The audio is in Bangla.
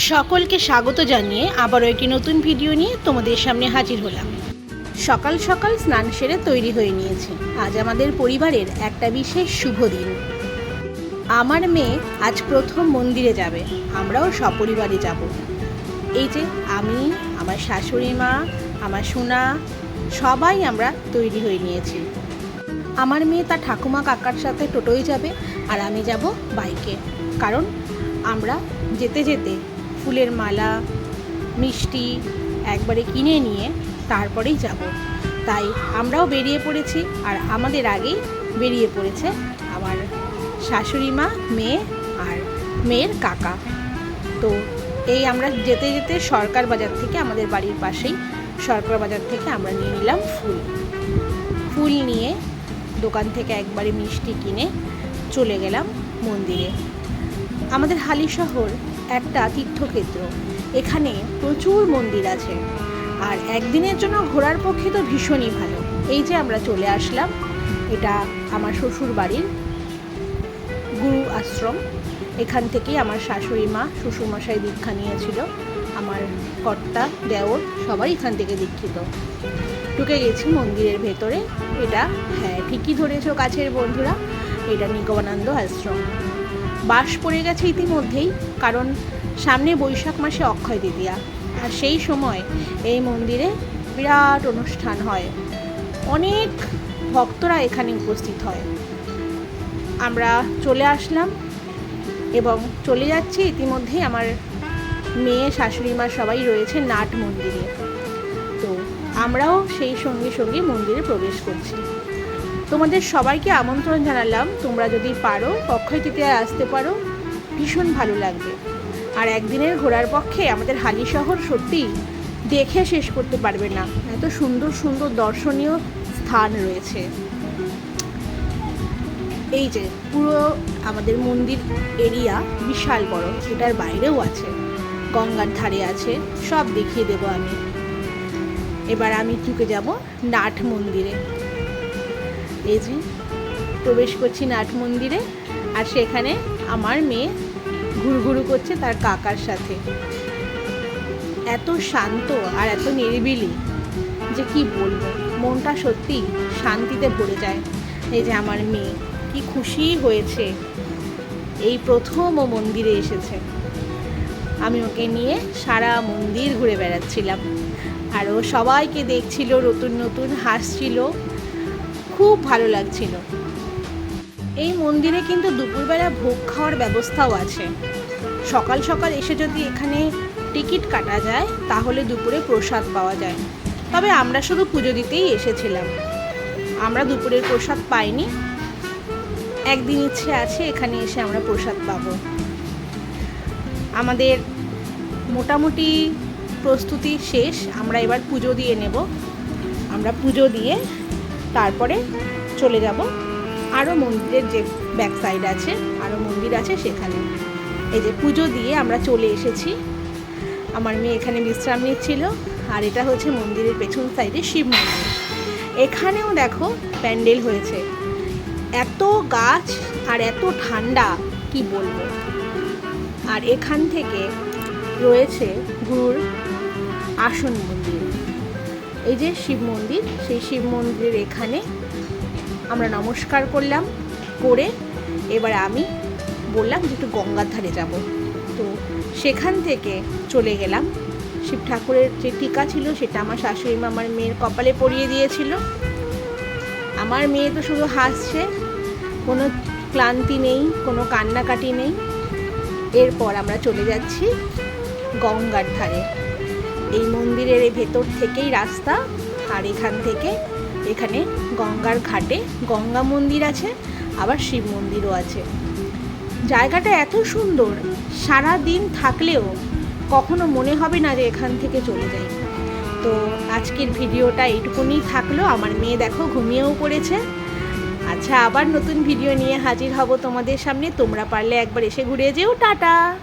সকলকে স্বাগত জানিয়ে আবারও একটি নতুন ভিডিও নিয়ে তোমাদের সামনে হাজির হলাম। সকাল সকাল স্নান সেরে তৈরি হয়ে নিয়েছি। আজ আমাদের পরিবারের একটা বিশেষ শুভ দিন। আমার মেয়ে আজ প্রথম মন্দিরে যাবে। আমরাও সপরিবারে যাব। এই যে আমি, আমার শাশুড়ি মা, আমার সোনা, সবাই আমরা তৈরি হয়ে নিয়েছি। আমার মেয়ে তার ঠাকুমা কাকার সাথে টোটোয় যাবে আর আমি যাব বাইকে। কারণ আমরা যেতে যেতে ফুলের মালা, মিষ্টি একবারে কিনে নিয়ে তারপরেই যাব। তাই আমরাও বেরিয়ে পড়েছি আর আমাদের আগেই বেরিয়ে পড়েছে আমার শাশুড়ি মা, মেয়ে আর মেয়ের কাকা। তো এই আমরা যেতে যেতে সরকার বাজার থেকে আমাদের বাড়ির পাশেই সরকার বাজার থেকে আমরা নিয়ে নিলাম ফুল। ফুল নিয়ে দোকান থেকে একবারে মিষ্টি কিনে চলে গেলাম মন্দিরে। আমাদের হালি শহর একটা তীর্থক্ষেত্র। এখানে প্রচুর মন্দির আছে। আর একদিনের জন্য ঘোরার পক্ষে তো ভীষণই ভালো। এই যে আমরা চলে আসলাম, এটা আমার শ্বশুর বাড়ির গুরু আশ্রম। এখান থেকেই আমার শাশুড়ি মা, শ্বশুরমশাই দীক্ষা নিয়েছিল। আমার কর্তা, দেওর সবাই এখান থেকে দীক্ষিত। ঢুকে গেছি মন্দিরের ভেতরে। এটা হ্যাঁ ঠিকই ধরেছো কাছের বন্ধুরা। এটা নিগমানন্দ আশ্রম। বাস পড়ে গেছে ইতিমধ্যেই, কারণ সামনে বৈশাখ মাসে অক্ষয় তৃতীয়া। আর সেই সময় এই মন্দিরে বিরাট অনুষ্ঠান হয়। অনেক ভক্তরা এখানে উপস্থিত হয়। আমরা চলে আসলাম এবং চলে যাচ্ছি। ইতিমধ্যেই আমার মেয়ে, শাশুড়ি মা সবাই রয়েছে নাট মন্দিরে। তো আমরাও সেই সঙ্গে সঙ্গে মন্দিরে প্রবেশ করছি। তোমাদের সবাইকে আমন্ত্রণ জানালাম। তোমরা যদি পারো অক্ষয় তৃতীয়ায় আসতে পারো। ভীষণ ভালো লাগবে। আর একদিনের ঘোরার পক্ষে আমাদের হালি শহর সত্যি দেখে শেষ করতে পারবে না। এত সুন্দর সুন্দর দর্শনীয় স্থান রয়েছে। এই যে, পুরো আমাদের মন্দির এরিয়া বিশাল বড়। সেটার বাইরেও আছে। গঙ্গার ধারে আছে। সব দেখিয়ে দেবো আমি। এবার আমি ঢুকে যাব নাট মন্দিরে। এই যে প্রবেশ করছি নাট মন্দিরে, আর সেখানে আমার মেয়ে ঘুরঘুরু করছে তার কাকার সাথে। এত শান্ত আর এত নিরিবিলি যে কি বলব, মনটা সত্যি শান্তিতে ভরে যায়। এই যে আমার মেয়ে, কি খুশি হয়েছে। এই প্রথম ও মন্দিরে এসেছে। আমি ওকে নিয়ে সারা মন্দির ঘুরে বেড়াচ্ছিলাম। আর ও সবাইকে দেখছিল, নতুন নতুন হাসছিল। খুব ভালো লাগছিল। এই মন্দিরে কিন্তু দুপুরবেলা ভোগ খাওয়ার ব্যবস্থাও আছে। সকাল সকাল এসে যদি এখানে টিকিট কাটা যায়, তাহলে দুপুরে প্রসাদ পাওয়া যায়। তবে আমরা শুধু পুজো দিতেই এসেছিলাম। আমরা দুপুরের প্রসাদ পাইনি। একদিন ইচ্ছে আছে এখানে এসে আমরা প্রসাদ পাব। আমাদের মোটামুটি প্রস্তুতি শেষ। আমরা এবার পুজো দিয়ে নেব। আমরা পুজো দিয়ে তারপরে চলে যাব আরও মন্দিরের যে ব্যাক সাইড আছে, আরও মন্দির আছে সেখানে। এই যে পুজো দিয়ে আমরা চলে এসেছি। আমার মেয়ে এখানে বিশ্রাম নিচ্ছিল। আর এটা হচ্ছে মন্দিরের পেছন সাইডে শিব মন্দির। এখানেও দেখো প্যান্ডেল হয়েছে। এত গাছ আর এত ঠান্ডা, কি বলব? আর এখান থেকে রয়েছে গুরুর আসন মন্দির। এই যে শিব মন্দির, সেই শিব মন্দিরের এখানে আমরা নমস্কার করলাম, করে এবার আমি বললাম যে একটু গঙ্গার ধারে যাব। তো সেখান থেকে চলে গেলাম। শিব ঠাকুরের যে টিকা ছিল সেটা আমার শাশুড়ি মা আমার মেয়ের কপালে পরিয়ে দিয়েছিল। আমার মেয়ে তো শুধু হাসছে, কোনো ক্লান্তি নেই, কোনো কান্নাকাটি নেই। এরপর আমরা চলে যাচ্ছি গঙ্গার ধারে। এই মন্দিরের এই ভেতর থেকেই রাস্তা আর এখান থেকে এখানে গঙ্গার ঘাটে গঙ্গা মন্দির আছে, আবার শিব মন্দিরও আছে। জায়গাটা এত সুন্দর সারা দিন থাকলেও কখনো মনে হবে না যে এখান থেকে চলে যাই। তো আজকের ভিডিওটা এইটুকুনি থাকল। আমার মেয়ে দেখো ঘুমিয়েও পড়েছে। আচ্ছা আবার নতুন ভিডিও নিয়ে হাজির হব তোমাদের সামনে। তোমরা পারলে একবার এসে ঘুরে যেও। টাটা!